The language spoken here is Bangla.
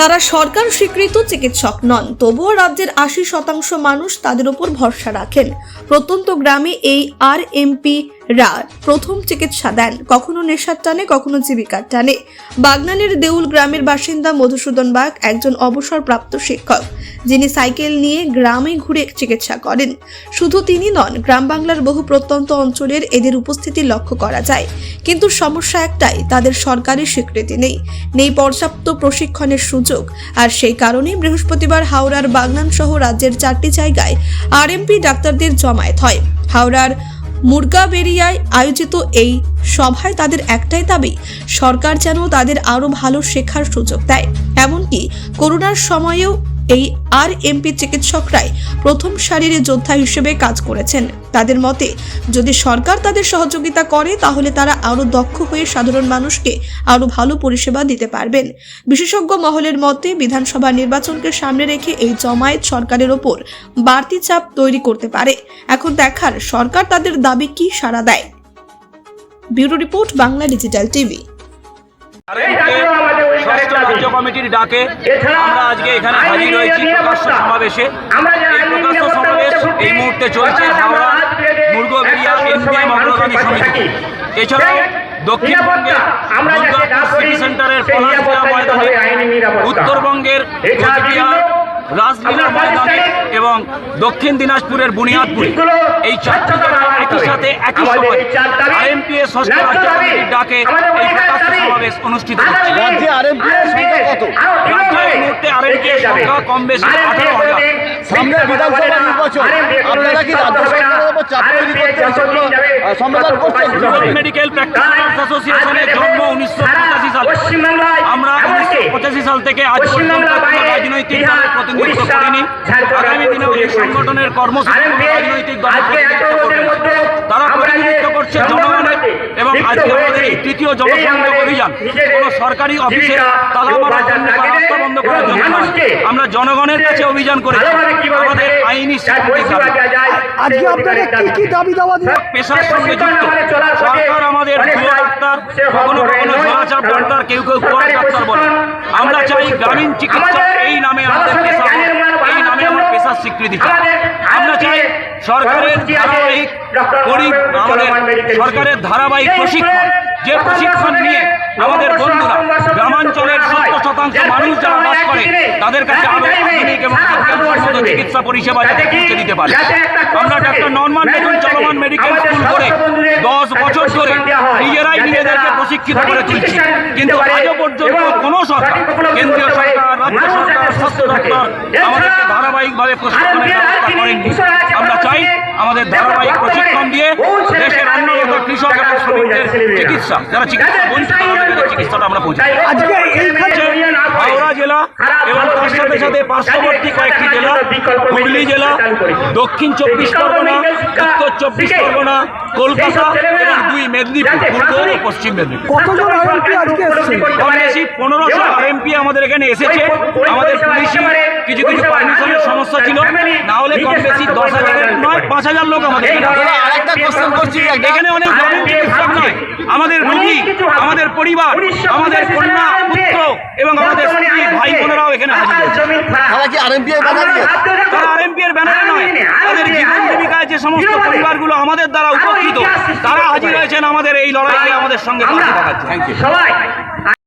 তারা সরকার স্বীকৃত চিকিৎসক নন। তবুও রাজ্যের আশি শতাংশ মানুষ তাদের উপর ভরসা রাখেন। প্রত্যন্ত গ্রামে এই আর এমপি রা প্রথম চিকিৎসা দেন। কখনো নেশার টানে, কখনো জীবিকার টানে। বাগনানের দেউল গ্রামের বাসিন্দা মধুসূদন বাগ একজন অবসরপ্রাপ্ত শিক্ষক। যিনি সাইকেল নিয়ে গ্রামে ঘুরে চিকিৎসা করেন। শুধু তিনি নন, গ্রাম বাংলার বহু প্রত্যন্ত অঞ্চলের এদের উপস্থিতি লক্ষ্য করা যায়। কিন্তু সমস্যা একটাই, তাদের সরকারি স্বীকৃতি নেই। নেই পর্যাপ্ত প্রশিক্ষণের সুযোগ। আর সেই কারণেই বৃহস্পতিবার হাওড়ার বাগনান সহ রাজ্যের চারটি জায়গায় আরএমপি ডাক্তারদের জমায়েত হয়। হাওড়ার মুরগাবেরিয়ায় আয়োজিত এই সভায় তাদের একটাই দাবি, সরকার যেন তাদের আরও ভালো শেখার সুযোগ দেয়। এমনকি করোনার সময়েও এই আর এমপি চিকিৎসকরাই প্রথম সারির যোদ্ধা হিসেবে কাজ করেছেন। তাদের মতে, যদি সরকার তাদের সহযোগিতা করে, তাহলে তারা আরও দক্ষ হয়ে সাধারণ মানুষকে আরও ভালো পরিষেবা দিতে পারবেন। বিশেষজ্ঞ মহলের মতে, বিধানসভা নির্বাচনকে সামনে রেখে এই জমায়েত সরকারের ওপর বাড়তি চাপ তৈরি করতে পারে। এখন দেখার সরকার তাদের দাবি কি সাড়া দেয়। Bureau report Bangla digital TV. কমিটির ডাকে আমরা আজকে এখানে হাজির হয়েছি প্রকাশ্য সমাবেশে। এই প্রকাশ্য সমাবেশ এই মুহূর্তে চলছে হাওড়া মুরগবেরিয়া এনপিএম অগ্রগামী সমিতি। এছাড়াও দক্ষিণবঙ্গের দুর্গাপুর সিটি সেন্টারের পলাশিয়া ময়দানে। উত্তরবঙ্গের কোচবিহার রাসলীলা ময়দানে এবং দক্ষিণ দিনাজপুরের বুনিয়াদপুরে। এই চারটি একই সাথে একই সময় আরএমপিএ ষষ্ঠ রাজ্য ডাকে এই প্রকাশ্য সমাবেশ অনুষ্ঠিত হচ্ছে রাজ্যে আরএমপি এর সংখ্যা কত রাজ্যে এই মুহূর্তে আরএমপি কম বেশি আঠারো হাজার। সামনে বিধানসভা নির্বাচন। আপনারা কি রাজ্য সরকারের উপর চাপ তৈরি করতে সম্মেলন করছেন মেডিকেল প্র্যাকটিশনার্স অ্যাসোসিয়েশনের জন্ম উনিশশো পঁচাশি সালে। আমরা উনিশশো পঁচাশি সাল থেকে আজ পর্যন্ত রাজনৈতিক দলের প্রতিনিধিত্ব করিনি। আগামী দিনেও এই সংগঠনের কর্মসূচি রাজনৈতিক দলের প্রতিনিধিত্ব করবে। তারা প্রতিনিধিত্ব করছে জনগণের এবং আজকে এই জনসংযোগ অভিযান। কোনো সরকারি অফিসে তালা মারার জন্য বা রাস্তা বন্ধ করার জন্য আমরা জনগণের কাছে অভিযান করেছি। আমাদের আইনি স্বীকৃতি আজকে আপনারা কি কি দাবি দাওয়া পেশার সঙ্গে যুক্ত। সরকার আমাদের ভুয়ো ডাক্তার কখনো কখনো ঝোলাচাপ ডাক্তার কেউ কেউ কোয়ার ডাক্তার বলে আমরা চাই গ্রামীণ চিকিৎসা এই নামে আমাদের পেশা এই নামে আমার পেশার স্বীকৃতি আমরা চাই সরকারের ধারাবাহিক আমাদের সরকারের ধারাবাহিক প্রশিক্ষণ যে প্রশিক্ষণ নিয়ে আমাদের বন্ধুরা গ্রামাঞ্চলের সত্তর শতাংশ মানুষ যারা বাস করে তাদের কাছে আরও আধুনিক এবং বিজ্ঞানসম্মত চিকিৎসা পরিষেবা যাতে পৌঁছে দিতে পারে। আমরা ডাক্তার নর্মান বেতন চলমান মেডিকেল স্কুল করে দশ বছর ধরে নিজেরাই নিজেদেরকে প্রশিক্ষিত করে তুলছি। কিন্তু আজও পর্যন্ত কোনো সরকার কেন্দ্রীয় সরকার রাজ্য সরকার স্বাস্থ্য দপ্তর আমাদেরকে ধারাবাহিকভাবে প্রশিক্ষণের ব্যবস্থা করেননি। আমরা চাই আমাদের ধারাবাহিক প্রশিক্ষণ দিয়ে দেশের অন্যান্য কৃষক এবং শ্রমিকদের চিকিৎসা যারা চিকিৎসা বঞ্চিত চিকিৎসাটা আমরা পৌঁছে দিই। আজকে এইখানে হাওড়া জেলা এবং তার সাথে সাথে পার্শ্ববর্তী কয়েকটি জেলা হুগলি জেলা দক্ষিণ চব্বিশ পরগনা উত্তর চব্বিশ পরগনা কলকাতা এবং দুই মেদিনীপুর পূর্ব ও পশ্চিম মেদিনীপুর। পনেরোশো এমপি আমাদের এখানে এসেছে। আমাদের পুলিশি কিছু কিছু পারমিশনের সমস্যা ছিল। না হলে কম বেশি দশ হাজারের নয় পাঁচ হাজার লোক আমাদের আরেকটা কোশ্চেন করছি এখানে অনেক নয়। আমাদের রোগী আমাদের পরিবার আমাদের কন্যা পুত্র এবং আমাদের স্ত্রী ভাই বোনেরাও এখানে হাজির তারা কি আরএমপি এর ব্যানার তারা আরএমপিএর ব্যানারে নয়। তাদের জীবন জীবিকায় যে সমস্ত পরিবারগুলো আমাদের দ্বারা উপকৃত তারা হাজির হয়েছেন আমাদের এই লড়াইয়ে আমাদের সঙ্গে থাকার জন্য। সবাই